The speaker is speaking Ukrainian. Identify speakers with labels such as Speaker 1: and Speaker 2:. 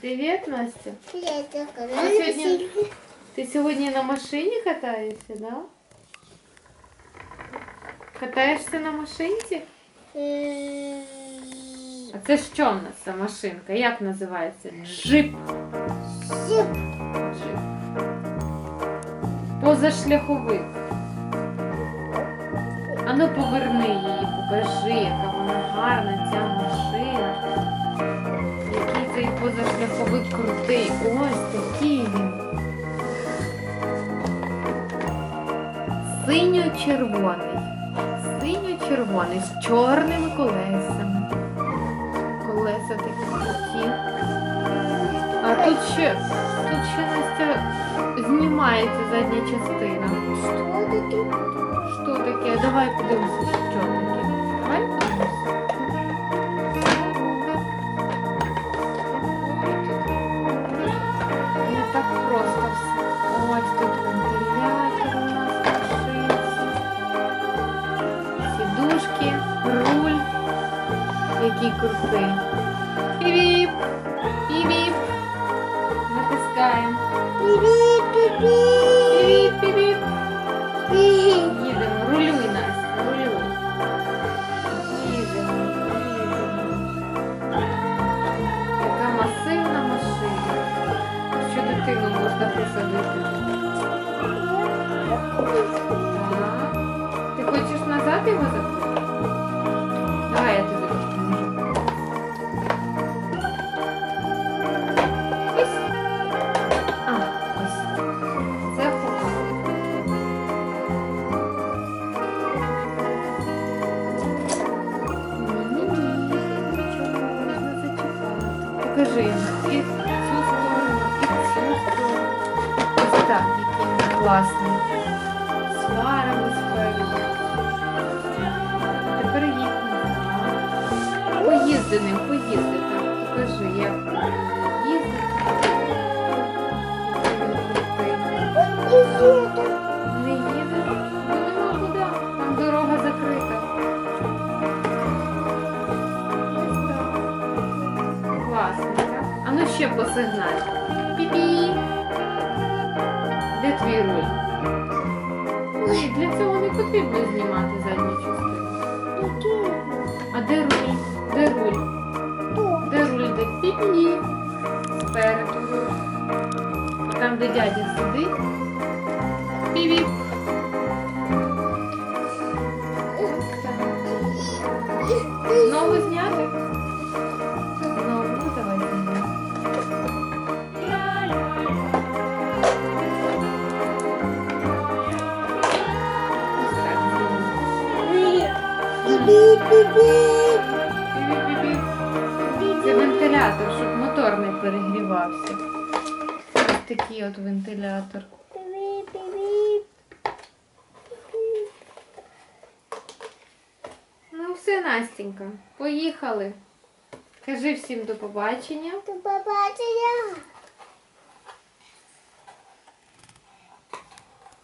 Speaker 1: Привіт, Настя.
Speaker 2: Я
Speaker 1: А сьогодні ти сьогодні на машині катаєшся, да? Катаєшся на машинці? А це що в нас за машинка? Як називається? Джип. Джип. Позашляховик. Ану поверни її, покажи, яка вона гарна Позашляховик крутий. Ось такий він. Синьо-червоний. Синьо-червоний з чорними колесами. Колеса такі круті. А тут ще, тут ще Настя знімається задня частина. Що таке? Давай подивимося, що Який крутий. Піп-піп. Піп-піп. Натискаємо. Піп-піп. Покажи і цю сторону, і цю сторону. Ось так, який він класний. Сварами спереду. Тепер їдь. Поїзди ним, поїзди так. Покажи, як Класно. А ну ще посигналь. Пі-пі. Де твій руль? Ой, для цього не потрібно знімати задню частину. А де руль? Де руль? Де руль? Де пі-пі? Спереду. А там, де дядя сидить. Пі-пі. Знову зняти? Це вентилятор, щоб мотор не перегрівався. Ось такий от вентилятор. Ну все, Настенька, поїхали. Кажи всім до побачення.
Speaker 2: До побачення.